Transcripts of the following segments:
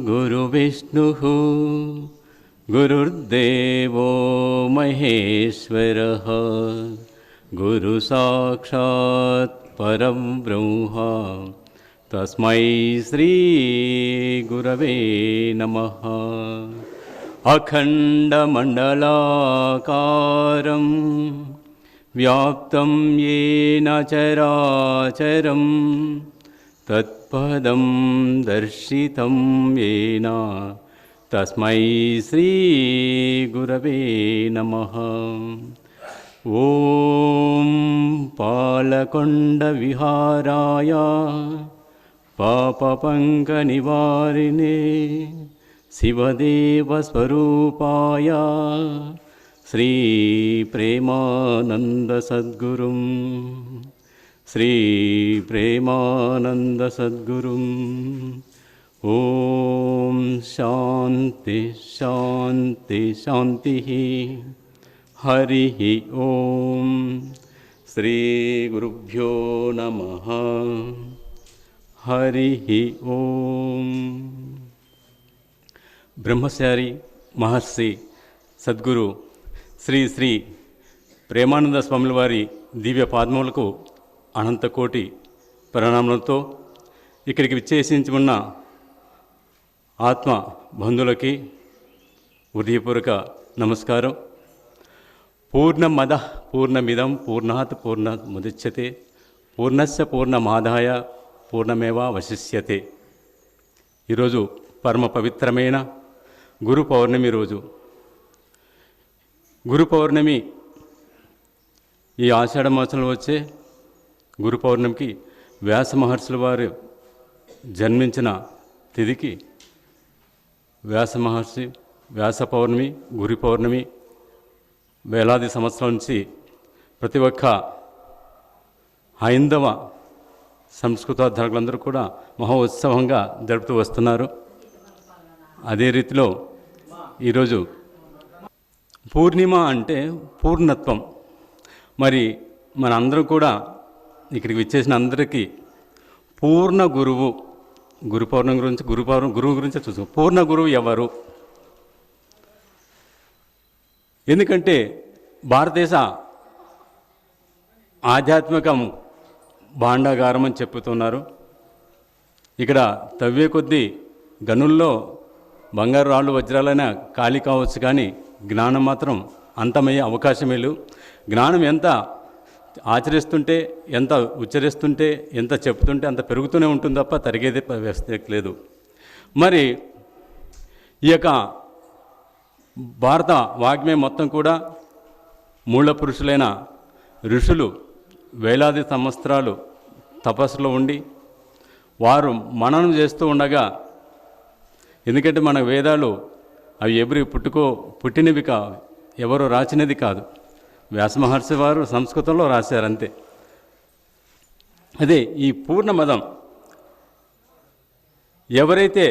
गुरुर्विष्णुः गुरुर्देवो महेश्वरः। गुरुसाक्षात् परं ब्रह्म। तस्मै श्रीगुरवे नमः। अखण्डमण्डलाकारं व्याप्तं येन चराचरं तत्पदं दर्शितं येन। तस्मै श्रीगुरवे नमः। ॐ पालकोण्डविहाराय पापपङ्कनिवारिणे शिवदेवस्वरूपाय श्रीप्रेमानन्दसद्गुरुं श्रीप्रेमानन्दसद्गुरुम् ॐ शान्ति शान्ति शान्तिः हरिः ॐ श्रीगुरुभ्यो नमः हरिः ॐ బ్రహ్మచారి మహర్షి సద్గురు శ్రీ శ్రీ ప్రేమానంద స్వాముల వారి దివ్య పాదములకు అనంతకోటి ప్రణామములతో ఇక్కడికి విచ్చేసించి ఉన్న ఆత్మ బంధులకి హృదయపూర్వక నమస్కారం. పూర్ణమద పూర్ణమిదం పూర్ణాత్ పూర్ణ ముదిచ్యతే పూర్ణస్య పూర్ణమాదాయ పూర్ణమేవా వశిష్యతే. ఈరోజు పరమ పవిత్రమైన గురు పౌర్ణమి రోజు. గురు పౌర్ణమి ఈ ఆషాఢ మాసంలో వచ్చే గురు పౌర్ణమికి వ్యాస మహర్షుల వారు జన్మించిన తిథికి వ్యాస మహర్షి వ్యాస పౌర్ణమి గురి పౌర్ణమి వేలాది సంవత్సరాల నుంచి ప్రతి ఒక్క హైందవ సంస్కృతాధ్యాయులందరూ కూడా మహోత్సవంగా జరుపుతూ వస్తున్నారు. అదే రీతిలో ఈరోజు పూర్ణిమ అంటే పూర్ణత్వం. మరి మన అందరం కూడా ఇక్కడికి విచ్చేసిన అందరికీ పూర్ణ గురువు గురు గురించి గురు గురువు గురించి చూసుకో. పూర్ణ గురువు ఎవరు? ఎందుకంటే భారతదేశ ఆధ్యాత్మికం భాండాగారం అని చెప్తున్నారు. ఇక్కడ తవ్వే కొద్దీ గనుల్లో బంగారు రాళ్ళు వజ్రాలైన ఖాళీ కావచ్చు కానీ జ్ఞానం మాత్రం అంతమయ్యే అవకాశమే లేవు జ్ఞానం ఎంత ఆచరిస్తుంటే ఎంత ఉచ్చరిస్తుంటే ఎంత చెప్తుంటే అంత పెరుగుతూనే ఉంటుంది తప్ప తరిగేది లేదు. మరి ఈ యొక్క భారత వాగ్మయం మొత్తం కూడా మూల పురుషులైన ఋషులు వేలాది సంవత్సరాలు తపస్సులో ఉండి వారు మననం చేస్తూ ఉండగా ఎందుకంటే మన వేదాలు అవి ఎవరి పుట్టుకో పుట్టినవి కా ఎవరు రాచినది కాదు. వ్యాసమహర్షి వారు సంస్కృతంలో రాశారు అంతే అదే ఈ పూర్ణమదం ఎవరైతే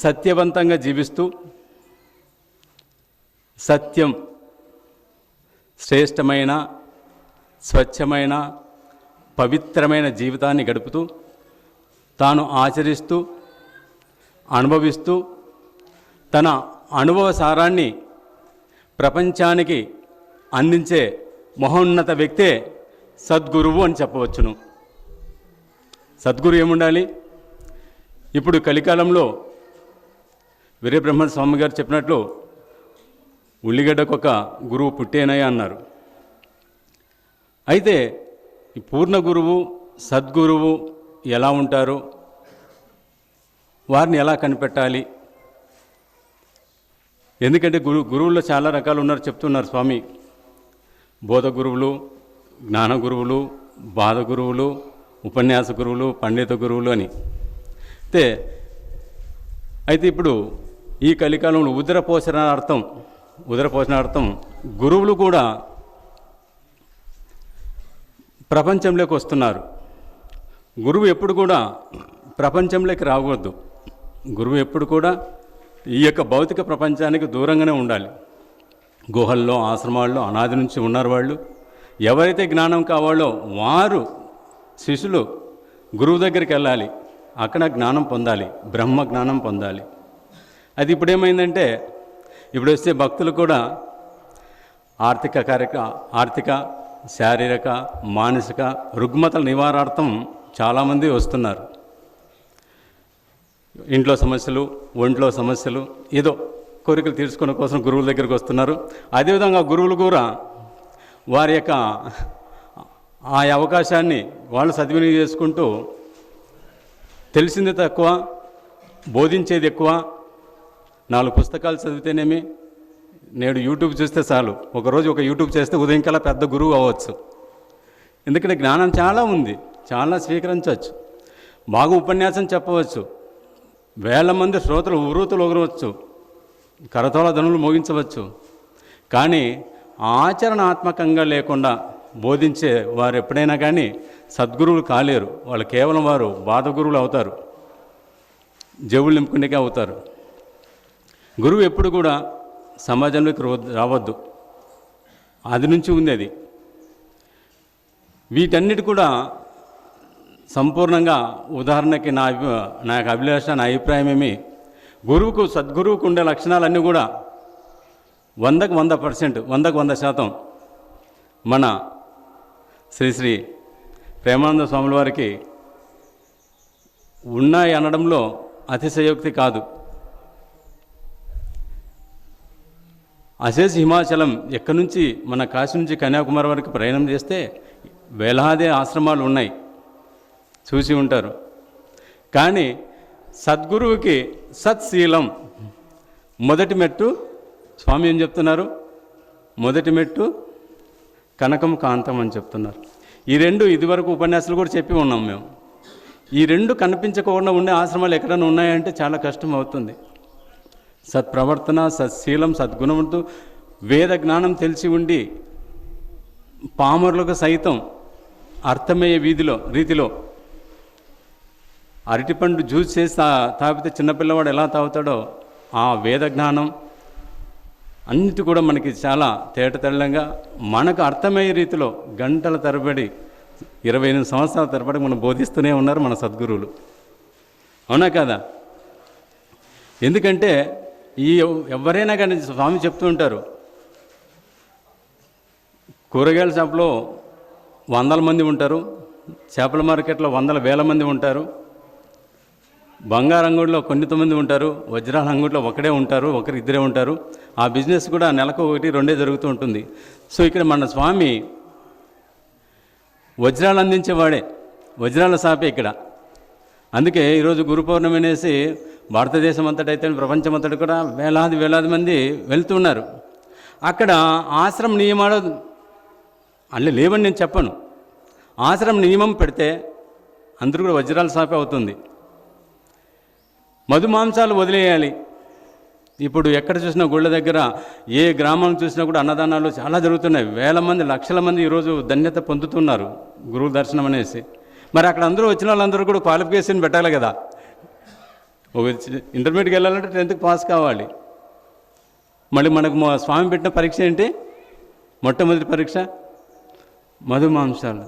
సత్యవంతంగా జీవిస్తూ సత్యం శ్రేష్టమైన స్వచ్ఛమైన పవిత్రమైన జీవితాన్ని గడుపుతూ తాను ఆచరిస్తూ అనుభవిస్తూ తన అనుభవ సారాన్ని ప్రపంచానికి అందించే మహోన్నత వ్యక్తే సద్గురువు అని చెప్పవచ్చును. సద్గురు ఏముండాలి? ఇప్పుడు కలికాలంలో వీరబ్రహ్మ స్వామి గారు చెప్పినట్లు ఉల్లిగడ్డకు ఒక గురువు పుట్టేనయ్య అన్నారు. అయితే ఈ పూర్ణ గురువు సద్గురువు ఎలా ఉంటారు? వారిని ఎలా కనిపెట్టాలి? ఎందుకంటే గురు గురువుల్లో చాలా రకాలు ఉన్నారు చెప్తున్నారు స్వామి. బోధ గురువులు జ్ఞాన గురువులు బాధ గురువులు ఉపన్యాస గురువులు పండిత గురువులు అని. అయితే అయితే ఇప్పుడు ఈ కలికాలంలో ఉదర పోషణార్థం ఉదర పోషణార్థం గురువులు కూడా ప్రపంచంలోకి వస్తున్నారు. గురువు ఎప్పుడు కూడా ప్రపంచంలోకి రాకూడదు గురువు ఎప్పుడు కూడా ఈ యొక్క భౌతిక ప్రపంచానికి దూరంగానే ఉండాలి. గుహల్లో ఆశ్రమాల్లో అనాది నుంచి ఉన్నారు వాళ్ళు. ఎవరైతే జ్ఞానం కావాలో వారు శిష్యులు గురువు దగ్గరికి వెళ్ళాలి. అక్కడ జ్ఞానం పొందాలి. బ్రహ్మ జ్ఞానం పొందాలి. అది ఇప్పుడు ఏమైందంటే ఇప్పుడు వస్తే భక్తులు కూడా ఆర్థిక కార్యక ఆర్థిక శారీరక మానసిక రుగ్మతల నివారార్థం చాలామంది వస్తున్నారు. ఇంట్లో సమస్యలు ఒంట్లో సమస్యలు ఏదో కోరికలు తీర్చుకునే కోసం గురువుల దగ్గరికి వస్తున్నారు. అదేవిధంగా గురువులు కూడా వారి యొక్క ఆ అవకాశాన్ని వాళ్ళు సద్వినియోగం చేసుకుంటూ తెలిసింది తక్కువ బోధించేది ఎక్కువ. నాలుగు పుస్తకాలు చదివితేనేమి? నేడు యూట్యూబ్ చూస్తే చాలు. ఒకరోజు ఒక యూట్యూబ్ చేస్తే ఉదయం కల్లా పెద్ద గురువు అవ్వచ్చు. ఎందుకంటే జ్ఞానం చాలా ఉంది. చాలా స్వీకరించవచ్చు. బాగా ఉపన్యాసం చెప్పవచ్చు. వేల మంది శ్రోతలు ఉరుతులు ఒగరవచ్చు కరతోల ధనులు మోగించవచ్చు. కానీ ఆచరణాత్మకంగా లేకుండా బోధించే వారు ఎప్పుడైనా కానీ సద్గురువులు కాలేరు. వాళ్ళు కేవలం వారు బాధ గురువులు అవుతారు. జవులు నింపుకునేకే అవుతారు. గురువు ఎప్పుడు కూడా సమాజంలోకి రావద్దు. అది నుంచి ఉంది అది. వీటన్నిటి కూడా సంపూర్ణంగా ఉదాహరణకి నా అభి నా యొక్క అభిలాష నా అభిప్రాయం ఏమి? గురువుకు సద్గురువుకు ఉండే లక్షణాలన్నీ కూడా వందకు వంద పర్సెంట్ వందకు వంద శాతం మన శ్రీ శ్రీ ప్రేమానంద స్వాముల వారికి ఉన్నాయి అనడంలో అతిశయోక్తి కాదు. అశేష్ హిమాచలం ఎక్కడి నుంచి మన కాశీ నుంచి కన్యాకుమారి వరకు ప్రయాణం చేస్తే వేలాది ఆశ్రమాలు ఉన్నాయి. చూసి ఉంటారు. కానీ సద్గురువుకి సత్శీలం. మొదటి మెట్టు స్వామి ఏం చెప్తున్నారు? మొదటి మెట్టు కనకం కాంతం అని చెప్తున్నారు. ఈ రెండు ఇదివరకు ఉపన్యాసాలు కూడా చెప్పి ఉన్నాం మేము. ఈ రెండు కనిపించకుండా ఉండే ఆశ్రమాలు ఎక్కడైనా ఉన్నాయంటే చాలా కష్టం అవుతుంది. సత్ప్రవర్తన సత్శీలం సద్గుణంతో వేద జ్ఞానం తెలిసి ఉండి పామరులకు సైతం అర్థమయ్యే వీధిలో రీతిలో అరటిపండు జ్యూస్ చేసి తాగితే చిన్నపిల్లవాడు ఎలా తాగుతాడో ఆ వేద జ్ఞానం అన్నిటి కూడా మనకి చాలా తేటతెల్లంగా మనకు అర్థమయ్యే రీతిలో గంటల తరబడి ఇరవై ఎనిమిది సంవత్సరాల తరబడి మనం బోధిస్తూనే ఉన్నారు మన సద్గురువులు. అవునా కదా? ఎందుకంటే ఈ ఎవరైనా కానీ స్వామి చెప్తూ ఉంటారు కూరగాయల షాప్లో వందల మంది ఉంటారు చేపల మార్కెట్లో వందల వేల మంది ఉంటారు బంగారంగుడిలో అంగుడిలో ఉంటారు వజ్రాల అంగుడిలో ఒకడే ఉంటారు ఒకరు ఇద్దరే ఉంటారు. ఆ బిజినెస్ కూడా నెలకు ఒకటి రెండే జరుగుతూ ఉంటుంది. సో ఇక్కడ మన స్వామి వజ్రాలు అందించేవాడే వజ్రాల సాపే ఇక్కడ. అందుకే ఈరోజు గురు పౌర్ణమి అనేసి భారతదేశం అంతటైతే ప్రపంచం అంతటి కూడా వేలాది వేలాది మంది వెళ్తున్నారు అక్కడ ఆశ్రమ నియమాలు అన్నీ లేవని నేను చెప్పను. ఆశ్రమ నియమం పెడితే అందరూ కూడా వజ్రాల సాపే అవుతుంది. మధుమాంసాలు వదిలేయాలి. ఇప్పుడు ఎక్కడ చూసినా గుళ్ళ దగ్గర ఏ గ్రామం చూసినా కూడా అన్నదానాలు చాలా జరుగుతున్నాయి. వేల మంది లక్షల మంది ఈరోజు ధన్యత పొందుతున్నారు గురువు దర్శనం అనేసి. మరి అక్కడ అందరూ వచ్చిన వాళ్ళందరూ కూడా క్వాలిఫికేషన్ పెట్టాలి కదా. ఒక ఇంటర్మీడియట్కి వెళ్ళాలంటే టెన్త్కి పాస్ కావాలి. మళ్ళీ మనకు మా స్వామి పెట్టిన పరీక్ష ఏంటి? మొట్టమొదటి పరీక్ష మధుమాంసాలు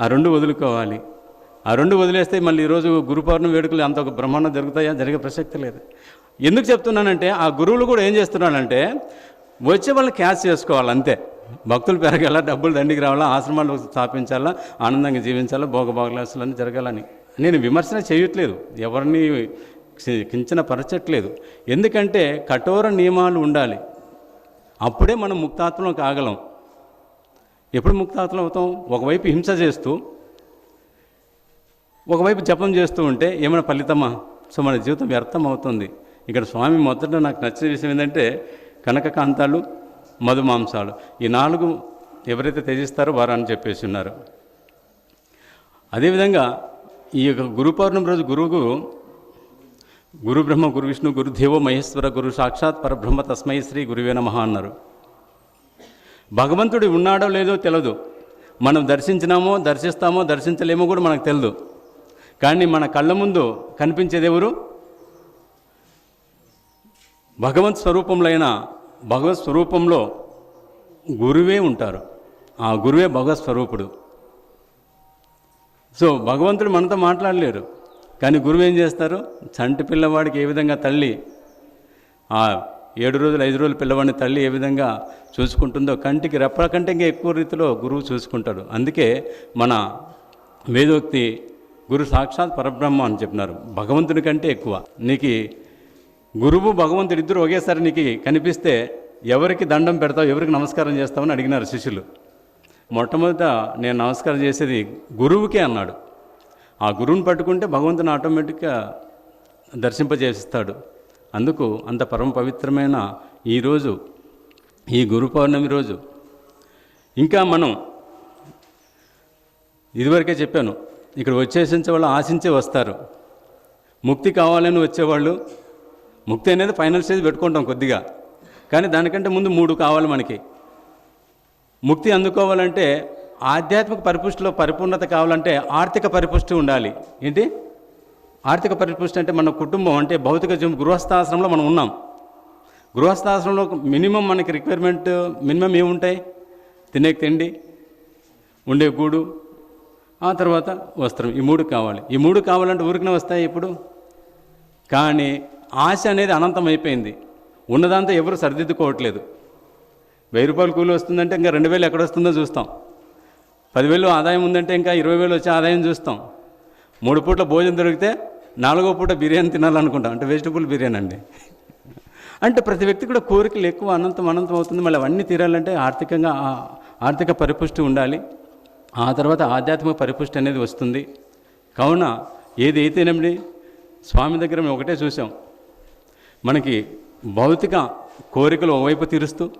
ఆ రెండు వదులుకోవాలి. ఆ రెండు వదిలేస్తే మళ్ళీ ఈరోజు గురు పౌర్ణమి వేడుకలు అంత ఒక బ్రహ్మాండం జరుగుతాయా? జరిగే ప్రసక్తి లేదు. ఎందుకు చెప్తున్నానంటే ఆ గురువులు కూడా ఏం చేస్తున్నారంటే వచ్చే వాళ్ళని క్యాష్ చేసుకోవాలి అంతే. భక్తులు పెరగాల డబ్బులు దండికి రావాలా ఆశ్రమాలు స్థాపించాలా ఆనందంగా జీవించాలా భోగభాగలాసులు అన్నీ జరగాలని. నేను విమర్శన చేయట్లేదు. ఎవరిని కి- కించన పరచట్లేదు. ఎందుకంటే కఠోర నియమాలు ఉండాలి. అప్పుడే మనం ముక్తాత్మలం కాగలం ఎప్పుడు ముక్తాత్మలం అవుతాం? ఒకవైపు హింస చేస్తూ ఒకవైపు జపం చేస్తూ ఉంటే ఏమైనా ఫలితమా? సో మన జీవితం వ్యర్థం అవుతుంది ఇక్కడ స్వామి మొదట నాకు నచ్చిన విషయం ఏంటంటే కనకకాంతాలు మధుమాంసాలు. ఈ నాలుగు ఎవరైతే త్యజిస్తారో వారు అని చెప్పేసి ఉన్నారు. అదేవిధంగా ఈ యొక్క గురు పౌర్ణమి రోజు గురువుకు గురు బ్రహ్మ గురు విష్ణు గురుదేవో మహేశ్వర గురు సాక్షాత్ పరబ్రహ్మ తస్మై శ్రీ గురువే నమ అన్నారు. భగవంతుడు ఉన్నాడో లేదో తెలియదు మనం దర్శించినామో దర్శిస్తామో దర్శించలేమో కూడా మనకు తెలియదు కానీ మన కళ్ళ ముందు కనిపించేది ఎవరు భగవత్ స్వరూపంలో భగవత్ స్వరూపంలో గురువే ఉంటారు. ఆ గురువే భగవత్ స్వరూపుడు. సో భగవంతుడు మనతో మాట్లాడలేరు కానీ గురువు ఏం చేస్తారు? చంటి పిల్లవాడికి ఏ విధంగా తల్లి ఆ ఏడు రోజులు ఐదు రోజులు పిల్లవాడిని తల్లి ఏ విధంగా చూసుకుంటుందో కంటికి రెప్పల కంటే ఇంకా ఎక్కువ రీతిలో గురువు చూసుకుంటాడు. అందుకే మన వేదోక్తి గురు సాక్షాత్ పరబ్రహ్మ అని చెప్పినారు. భగవంతుని కంటే ఎక్కువ. నీకు గురువు భగవంతుడు ఇద్దరు ఒకేసారి నీకు కనిపిస్తే ఎవరికి దండం పెడతావు ఎవరికి నమస్కారం చేస్తావని అడిగినారు శిష్యులు. మొట్టమొదట నేను నమస్కారం చేసేది గురువుకే అన్నాడు. ఆ గురువుని పట్టుకుంటే భగవంతుని ఆటోమేటిక్గా దర్శింపజేస్తాడు. అందుకు అంత పరమ పవిత్రమైన ఈరోజు ఈ గురు పౌర్ణమి రోజు. ఇంకా మనం ఇదివరకే చెప్పాను ఇక్కడ వచ్చేసించే వాళ్ళు ఆశించే వస్తారు. ముక్తి కావాలని వచ్చేవాళ్ళు ముక్తి అనేది ఫైనల్ స్టేజ్ పెట్టుకుంటాం కొద్దిగా. కానీ దానికంటే ముందు మూడు కావాలి మనకి. ముక్తి అందుకోవాలంటే ఆధ్యాత్మిక పరిపుష్టిలో పరిపూర్ణత కావాలంటే ఆర్థిక పరిపుష్టి ఉండాలి. ఏంటి? ఆర్థిక పరిపుష్టి అంటే మన కుటుంబం అంటే భౌతిక జీవం గృహస్థాశ్రమంలో మనం ఉన్నాం. గృహస్థాశ్రమంలో మినిమం మనకి రిక్వైర్మెంట్ మినిమం ఏముంటాయి? తినే తిండి ఉండే గూడు ఆ తర్వాత వస్త్రం. ఈ మూడు కావాలి. ఈ మూడు కావాలంటే ఊరికనే వస్తాయి ఇప్పుడు? కానీ ఆశ అనేది అనంతం అయిపోయింది. ఉన్నదంతా ఎవరు సరిదిద్దుకోవట్లేదు. వెయ్యి రూపాయలు కూలి వస్తుందంటే ఇంకా రెండు వేలు ఎక్కడ వస్తుందో చూస్తాం. పదివేలు ఆదాయం ఉందంటే ఇంకా ఇరవై వేలు వచ్చే ఆదాయం చూస్తాం. మూడు పూట్ల భోజనం దొరికితే నాలుగో పూట బిర్యానీ తినాలనుకుంటాం. అంటే వెజిటబుల్ బిర్యానీ అండి. అంటే ప్రతి వ్యక్తి కూడా కోరికలు ఎక్కువ అనంతం అనంతం అవుతుంది. మళ్ళీ అవన్నీ తీరాలంటే ఆర్థికంగా ఆర్థిక పరిపుష్టి ఉండాలి. ఆ తర్వాత ఆధ్యాత్మిక పరిపుష్టి అనేది వస్తుంది. కావున ఏది అయితేనేమిటి స్వామి దగ్గర మేము ఒకటే చూసాం మనకి భౌతిక కోరికలు ఓవైపు తీరుస్తూ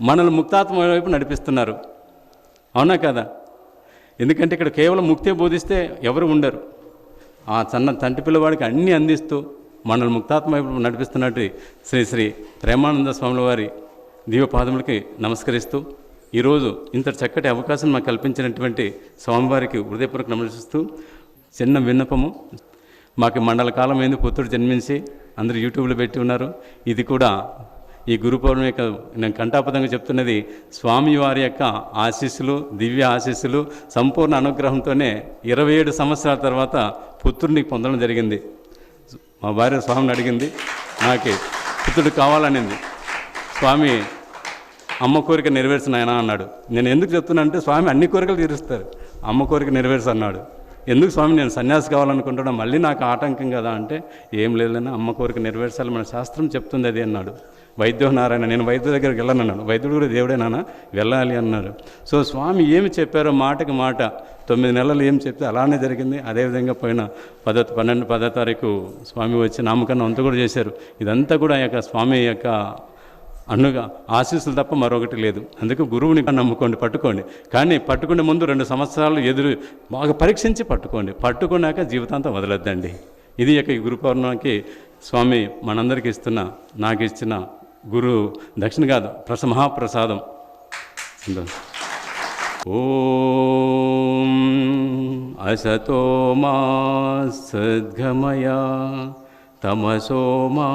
మనల్ని ముక్తాత్మ వైపు నడిపిస్తున్నారు. అవునా కదా? ఎందుకంటే ఇక్కడ కేవలం ముక్తే బోధిస్తే ఎవరు ఉండరు. ఆ సన్న తంటి పిల్లవాడికి అన్నీ అందిస్తూ మనల్ని ముక్తాత్మ వైపు నడిపిస్తున్నట్టు శ్రీ శ్రీ ప్రేమానంద స్వాముల వారి దీవపాదములకి నమస్కరిస్తూ ఈరోజు ఇంత చక్కటి అవకాశం మాకు కల్పించినటువంటి స్వామివారికి హృదయపూర్వక నమస్కరిస్తూ చిన్న విన్నపము. మాకు మండల కాలం అయింది పుత్రుడు జన్మించి అందరూ యూట్యూబ్లో పెట్టి ఉన్నారు. ఇది కూడా ఈ గురు పౌర్ణమి యొక్క నేను కంఠాపదంగా చెప్తున్నది స్వామివారి యొక్క ఆశీస్సులు దివ్య ఆశీస్సులు సంపూర్ణ అనుగ్రహంతోనే ఇరవై ఏడు సంవత్సరాల తర్వాత పుత్రుడిని పొందడం జరిగింది. మా భార్య స్వామిని అడిగింది నాకు పుత్రుడు కావాలనింది. స్వామి అమ్మ కోరిక నెరవేర్చినాయనా అన్నాడు. నేను ఎందుకు చెప్తున్నా అంటే స్వామి అన్ని కోరికలు తీరుస్తారు. అమ్మ కోరిక నెరవేర్చు అన్నాడు. ఎందుకు స్వామి నేను సన్యాసి కావాలనుకుంటున్నా మళ్ళీ నాకు ఆటంకం కదా అంటే ఏం లేదన్నా అమ్మ కోరిక నెరవేర్చాలి మన శాస్త్రం చెప్తుంది అది అన్నాడు. వైద్యో నారాయణ నేను వైద్యు దగ్గరికి వెళ్ళను వైద్యుడు కూడా దేవుడేనానా వెళ్ళాలి అన్నాడు. సో స్వామి ఏమి చెప్పారో మాటకి మాట తొమ్మిది నెలలు ఏం చెప్తే అలానే జరిగింది. అదేవిధంగా పోయిన పదో పన్నెండు పదో తారీఖు స్వామి వచ్చి నామకరణం అంతా కూడా చేశారు. ఇదంతా కూడా ఆ యొక్క స్వామి యొక్క అన్నుగా ఆశీస్సులు తప్ప మరొకటి లేదు. అందుకే గురువుని నమ్ముకోండి పట్టుకోండి. కానీ పట్టుకునే ముందు రెండు సంవత్సరాలు ఎదురు బాగా పరీక్షించి పట్టుకోండి. పట్టుకున్నాక జీవితాంతం వదలొద్దండి. ఇది యొక్క ఈ గురు పౌర్ణమికి స్వామి మనందరికీ ఇస్తున్న నాకు ఇచ్చిన గురు దక్షిణ కాదు ప్రస మహాప్రసాదం. ఓ అసతో మా సద్గమయ तमसो मा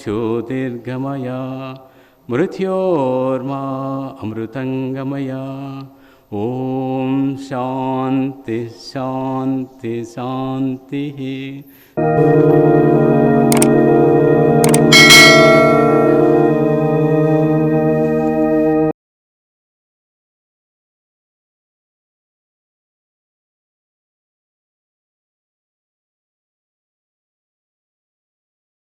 ज्योतिर्गमया मृत्योर्मा अमृतङ्गमया। ॐ शान्ति शान्ति शान्तिः।